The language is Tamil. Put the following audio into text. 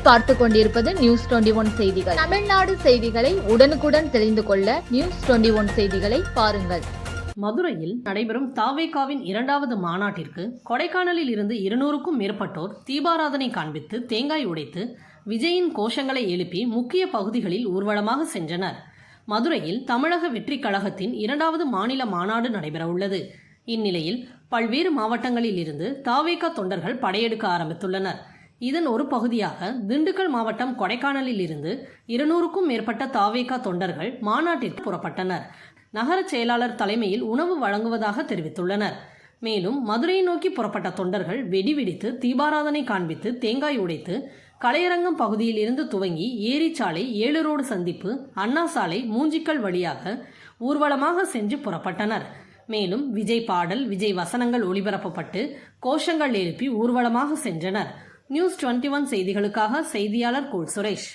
பார்த்து கொண்டிருப்பது நியூஸ் டுவெண்டி ஒன் செய்திகள். தமிழ்நாடு செய்திகளை உடனுக்குடன் தெரிந்து கொள்ள நியூஸ் டுவெண்டி ஒன் செய்திகளை பாருங்கள். மதுரையில் நடைபெறும் தாவேகாவின் இரண்டாவது மாநாட்டிற்கு கொடைக்கானலில் இருந்து இருநூறுக்கும் மேற்பட்டோர் தீபாராதனை காண்பித்து தேங்காய் உடைத்து விஜயின் கோஷங்களை எழுப்பி முக்கிய பகுதிகளில் ஊர்வலமாக சென்றனர். மதுரையில் தமிழக வெற்றிக் கழகத்தின் இரண்டாவது மாநில மாநாடு நடைபெறவுள்ளது. இந்நிலையில் பல்வேறு மாவட்டங்களில் இருந்து தாவேகா தொண்டர்கள் படையெடுக்க ஆரம்பித்துள்ளனர். இதன் ஒரு பகுதியாக திண்டுக்கல் மாவட்டம் கொடைக்கானலில் இருந்து இருநூறுக்கும் மேற்பட்ட தாவேகா தொண்டர்கள் மாநாட்டிற்கு புறப்பட்டனர். நகர செயலாளர் தலைமையில் உணவு வழங்குவதாக தெரிவித்துள்ளனர். மேலும் மதுரையை நோக்கி புறப்பட்ட தொண்டர்கள் வெடி வெடித்து தீபாராதனை காண்பித்து தேங்காய் உடைத்து கலையரங்கம் பகுதியில் இருந்து துவங்கி ஏரிச்சாலை ஏழு ரோடு சந்திப்பு அண்ணா சாலை மூஞ்சிக்கல் வழியாக ஊர்வலமாக சென்று புறப்பட்டனர். மேலும் விஜய் பாடல் விஜய் வசனங்கள் ஒளிபரப்பப்பட்டு கோஷங்கள் எழுப்பி ஊர்வலமாக சென்றனர். நியூஸ் டுவெண்ட்டி ஒன் செய்திகளுக்காக செய்தியாளர் கோல் சுரேஷ்.